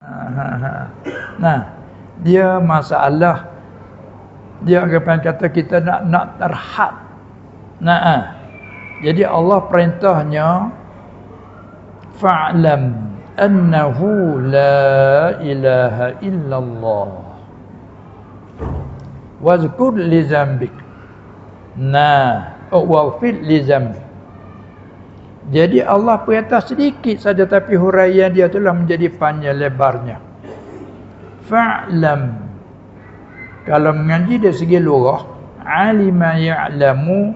Ha, ha. Nah, dia masalah dia akan kata kita nak nak terhad. Nah, ha. jadi Allah perintahnya fa'lam annahu la ilaha illallah. Wazkur li zambik. Nah, oh, wafil li zambik. Jadi Allah perintah sedikit saja tapi huraian dia telah menjadi panjang lebarnya. Fa'lam. Kalau mengaji dari segi lurah, alima ya'lamu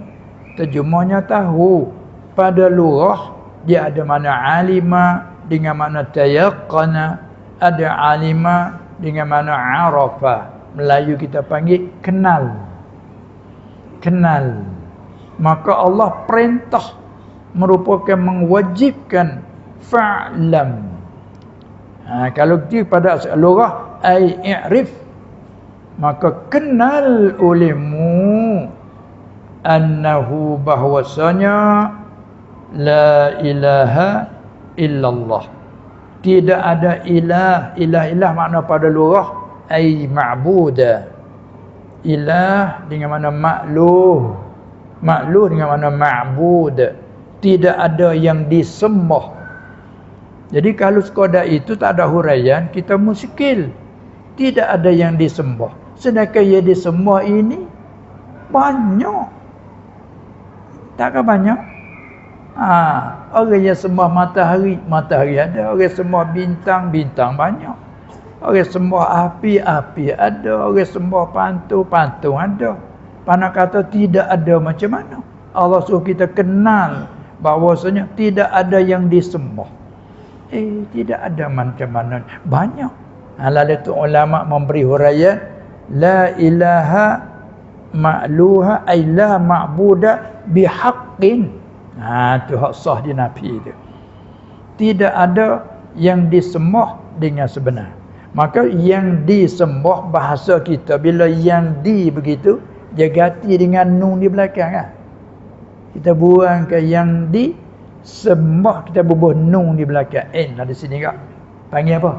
terjemahnya tahu. Pada lurah dia ada mana alima dengan mana tayaqqana, ada alima dengan mana arafa. Melayu kita panggil kenal. Kenal. Maka Allah perintah merupakan mewajibkan fa'lam. Ha, kalau dia pada lurah ai i'rif maka kenal olehmu annahu bahwasanya la ilaha illallah. Tidak ada ilah, ilah-ilah makna pada lurah ai ma'buda. Ilah dengan mana makluh. Makluh dengan mana ma'bud tidak ada yang disembah. Jadi kalau sekadar itu tak ada huraian, kita muskil. Tidak ada yang disembah. Sedangkan yang disembah ini banyak. Takkah banyak? Ha, orang yang sembah matahari, matahari ada. Orang sembah bintang, bintang banyak. Orang sembah api, api ada. Orang sembah pantu, pantu ada. Panak kata tidak ada macam mana. Allah suruh kita kenal bahwasanya tidak ada yang disembah. Eh, tidak ada macam mana. Banyak. Halal itu ulama memberi huraian la ilaha ma'luha ay la ma'buda bihaqqin. Ha tu hak sah di nafi itu. Tidak ada yang disembah dengan sebenar. Maka yang disembah bahasa kita bila yang di begitu dia ganti dengan nun di belakang kan kita buang ke yang di sembah kita bubuh nun di belakang. N ada sini kak? Panggil apa?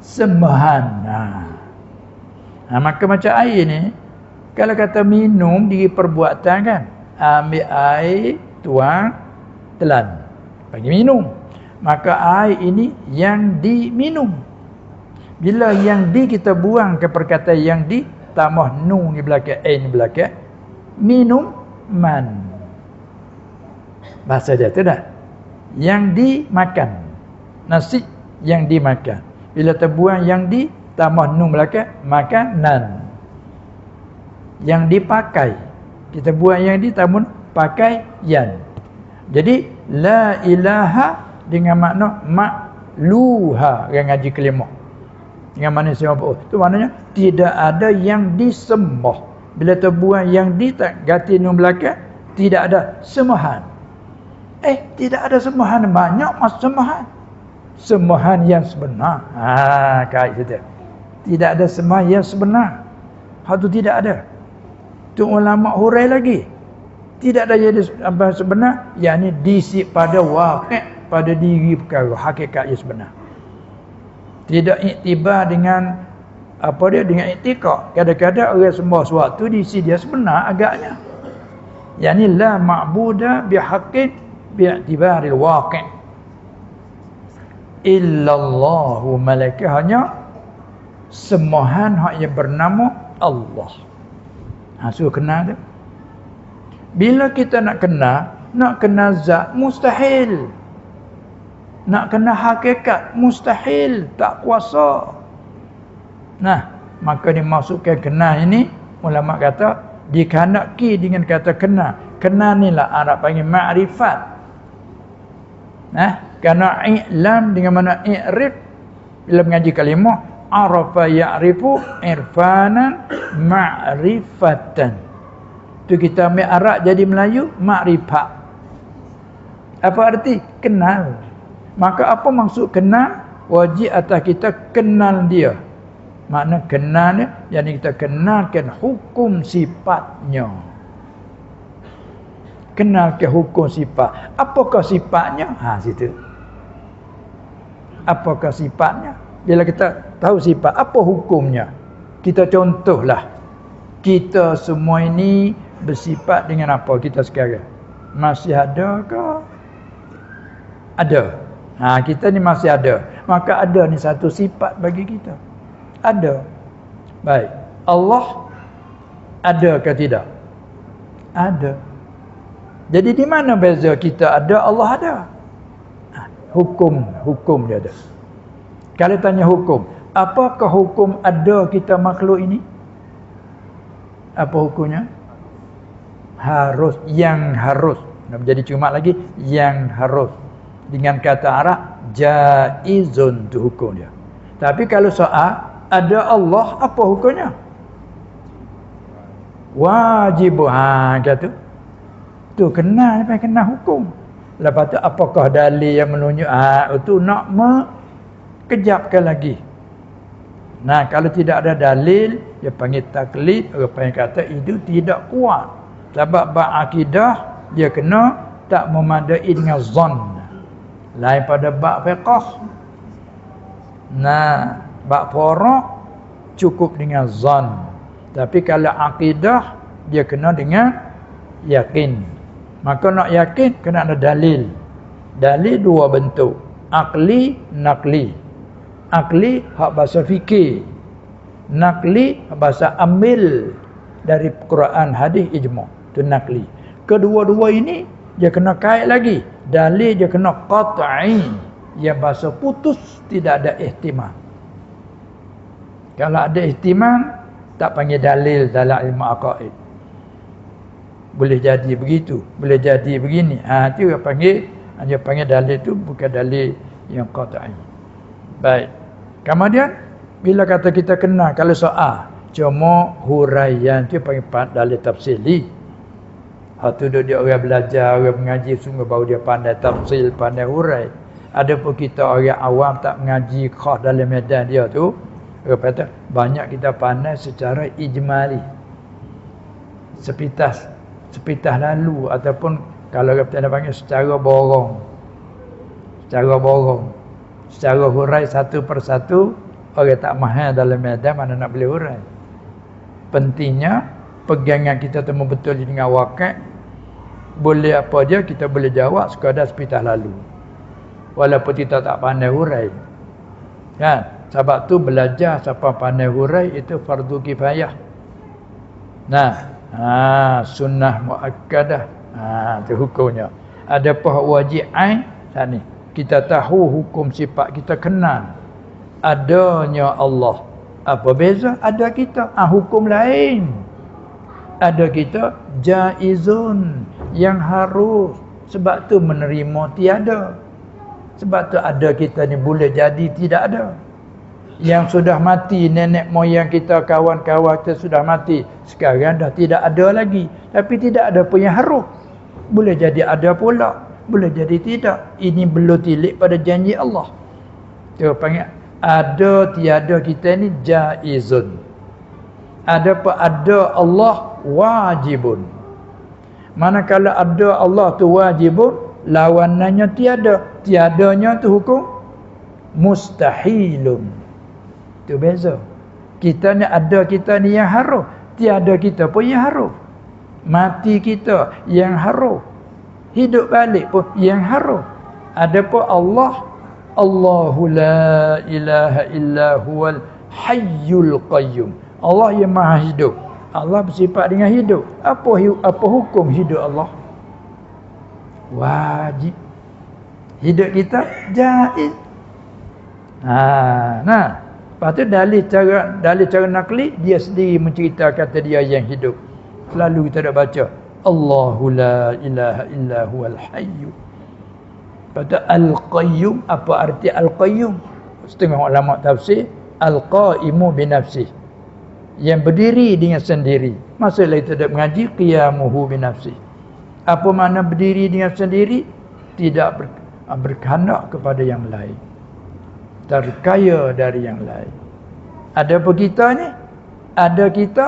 Sembahan. Ha. ha maka macam air ni kalau kata minum di perbuatan kan? Ambil air tuang telan. Panggil minum. Maka air ini yang diminum. Bila yang di kita buang ke perkataan yang di tambah nun di belakang n di belakang minum man Bahasa dia tu dah. Yang dimakan. Nasi yang dimakan. Bila terbuang yang di, tambah nun belakang, makan nan. Yang dipakai. Kita buang yang di, tambah pakai yan. Jadi, la ilaha dengan makna makluha. Yang ngaji kelima. Dengan mana saya oh, Itu maknanya, tidak ada yang disembah. Bila terbuang yang di, tak ganti nun belakang, tidak ada sembahan. Eh, tidak ada sembahan banyak mas sembahan. Sembahan yang sebenar. Ha, kait saja. Tidak ada sembahan yang sebenar. Hal itu tidak ada. Itu ulama hurai lagi. Tidak ada yang apa sebenar, yakni diisi pada waqi' pada diri perkara, hakikat yang sebenar. Tidak iktibar dengan apa dia dengan iktikad. Kadang-kadang orang sembah sesuatu diisi dia sebenar agaknya. Yani la ma'buda bihaqqin waqi' illallahu malaikat hanya sembahan hak yang bernama Allah. Ha suruh kenal dia. Bila kita nak kenal, nak kenal zat mustahil. Nak kenal hakikat mustahil, tak kuasa. Nah, maka dimasukkan kenal ini ulama kata dikanaki dengan kata kenal. Kenal ni lah Arab panggil ma'rifat. Nah, kerana i'lam dengan mana i'rif bila mengaji kalimah arafa ya'rifu irfanan ma'rifatan. Tu kita ambil Arab jadi Melayu ma'rifat. Apa arti? Kenal. Maka apa maksud kenal? Wajib atas kita kenal dia. Makna kenal dia, yang kita kenalkan hukum sifatnya kenal ke hukum sifat. Apakah sifatnya? Ha situ. Apakah sifatnya? bila kita tahu sifat apa hukumnya? Kita contohlah. Kita semua ini bersifat dengan apa kita sekarang? Masih ada ke? Ada. Ha kita ni masih ada. Maka ada ni satu sifat bagi kita. Ada. Baik. Allah ada ke tidak? Ada jadi di mana beza kita? Ada Allah ada. Ha, hukum hukum dia ada. Kalau tanya hukum apakah hukum ada kita makhluk ini? Apa hukumnya? Harus yang harus. Nak jadi cuma lagi yang harus. Dengan kata Arab jaizun tu hukum dia. Tapi kalau soal ada Allah apa hukumnya? Wajib. Ha kata tu kena apa kena hukum lepas tu apakah dalil yang menunjuk ha itu nak kejapkan lagi Nah kalau tidak ada dalil dia panggil taklid orang panggil kata itu tidak kuat. Sebab bab akidah dia kena tak memadai dengan zon. Lain pada bab fiqh. Nah, bab faraq cukup dengan zon. Tapi kalau akidah dia kena dengan yakin. Maka nak yakin kena ada dalil. Dalil dua bentuk. Akli, nakli akli hak bahasa fikir. Nakli bahasa ambil dari Quran hadis ijma. Tu nakli kedua-dua ini dia kena kait lagi. Dalil dia kena qat'i. Ya bahasa putus tidak ada ihtimal kalau ada ihtimal tak panggil dalil dalam ilmu aqaid boleh jadi begitu boleh jadi begini ha tu dia panggil dia panggil dalil tu bukan dalil yang qat'i baik Kemudian bila kata kita kenal kalau soal cuma huraian tu panggil dalil tafsili. Ha tu dia orang belajar, orang mengaji sungguh baru dia pandai tafsil, pandai hurai. Ada pun kita orang awam tak mengaji khas dalam medan dia tu. Kata banyak kita pandai secara ijmali. Sepitas sepitas lalu ataupun kalau kita panggil secara borong. Secara borong. Secara hurai satu persatu orang tak mahal dalam medan mana nak boleh hurai. Pentingnya pegangan kita temu betul dengan wakil boleh apa dia kita boleh jawab sekadar sepitah lalu. Walaupun kita tak pandai hurai. Kan? Sebab tu belajar siapa pandai hurai itu fardu kifayah. Nah ha, sunnah muakkadah. Ha, itu hukumnya. Ada pah wajib ain ni. Kita tahu hukum sifat kita kenal. Adanya Allah. Apa beza? Ada kita. Ah hukum lain. Ada kita jaizun yang harus. Sebab tu menerima tiada. Sebab tu ada kita ni boleh jadi tidak ada yang sudah mati nenek moyang kita kawan-kawan kita sudah mati sekarang dah tidak ada lagi. Tapi tidak ada pun yang harus boleh jadi ada pula boleh jadi tidak. Ini belum tilik pada janji Allah. Dia panggil ada tiada kita ni jaizun. Ada apa ada Allah wajibun. Manakala ada Allah tu wajibun lawanannya tiada. Tiadanya tu hukum mustahilun tu beza. Kita ni ada kita ni yang harus tiada kita pun yang harus mati kita yang harus hidup balik pun yang haram adapun Allah Allahu la ilaha illa huwal hayyul qayyum. Allah yang maha hidup. Allah bersifat dengan hidup. Apa apa hukum hidup Allah? Wajib. Hidup kita jaiz. Ha nah lepas tu dalil cara dalil cara nakli dia sendiri menceritakan kata dia yang hidup selalu kita dah baca Allahu la ilaha illa huwal hayyu. Kata al-qayyum apa arti al-qayyum? Setengah ulama tafsir al-qaimu bi nafsi. Yang berdiri dengan sendiri. Masalah itu tidak mengaji qiyamuhu bi nafsi. Apa makna berdiri dengan sendiri? Tidak ber, berkehendak kepada yang lain. Terkaya dari yang lain. Ada apa kita ni? Ada kita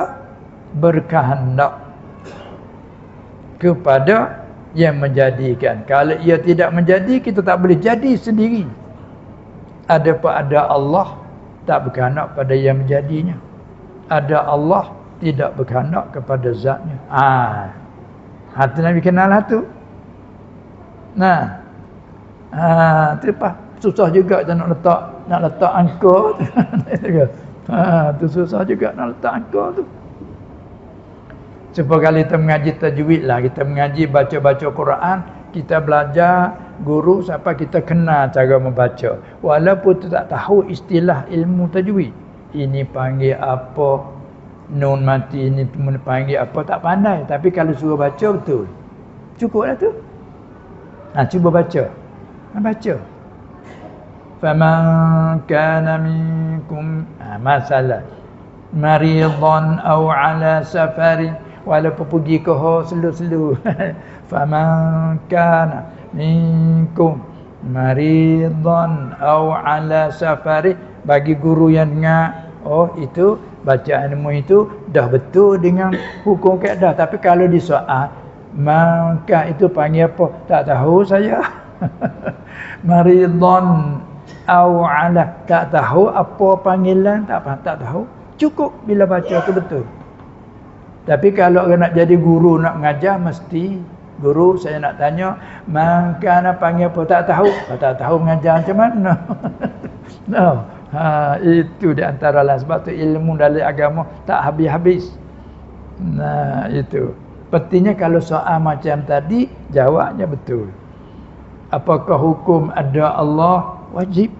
berkehendak kepada yang menjadikan. Kalau ia tidak menjadi, kita tak boleh jadi sendiri. Ada apa ada Allah tak berkehendak pada yang menjadinya. Ada Allah tidak berkehendak kepada zatnya. Ah. Ha, tu Nabi kenal tu. Nah. Ha, tu apa? Susah juga nak letak nak letak angka tu. ha, tu susah juga nak letak angka tu. Sebab kali kita mengaji tajwid lah, kita mengaji baca-baca Quran, kita belajar guru sampai kita kenal cara membaca. Walaupun kita tak tahu istilah ilmu tajwid. Ini panggil apa? Nun mati ini panggil apa? Tak pandai. Tapi kalau suruh baca betul. Cukuplah tu. Nah, cuba baca. Nah, baca. Kana minkum ha, masalah maridan aw ala safarin walaupun pergi ke ho selu-selu faman kana minkum maridan aw ala safari bagi guru yang dengar. Oh itu bacaan ilmu itu dah betul dengan hukum kaedah tapi kalau disoal maka itu panggil apa? Tak tahu saya. Maridan aw ala tak tahu apa panggilan tak apa tak tahu cukup bila baca tu betul tapi kalau nak jadi guru nak mengajar mesti guru saya nak tanya maka nak panggil apa tak tahu tak tahu mengajar macam mana. no. Ha, itu di antara lah sebab tu ilmu dalam agama tak habis-habis. Nah itu. Petinya kalau soal macam tadi jawabnya betul. Apakah hukum ada Allah wajib?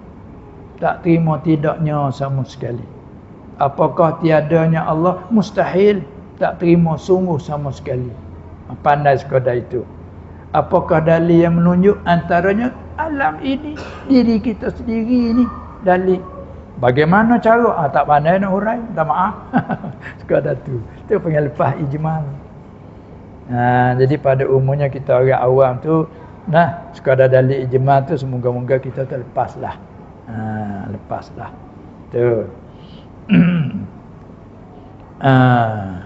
Tak terima tidaknya sama sekali. Apakah tiadanya Allah mustahil? tak terima sungguh sama sekali. Pandai sekadar itu. Apakah dalil yang menunjuk antaranya alam ini, diri kita sendiri ini dalil. Bagaimana cara? Ah, tak pandai nak urai, tak maaf. sekadar tu. Itu panggil lepas ijmal. Ha, jadi pada umumnya kita orang awam tu, nah sekadar dalil ijmal tu semoga-moga kita terlepaslah. Ha, lepaslah. Tu. ah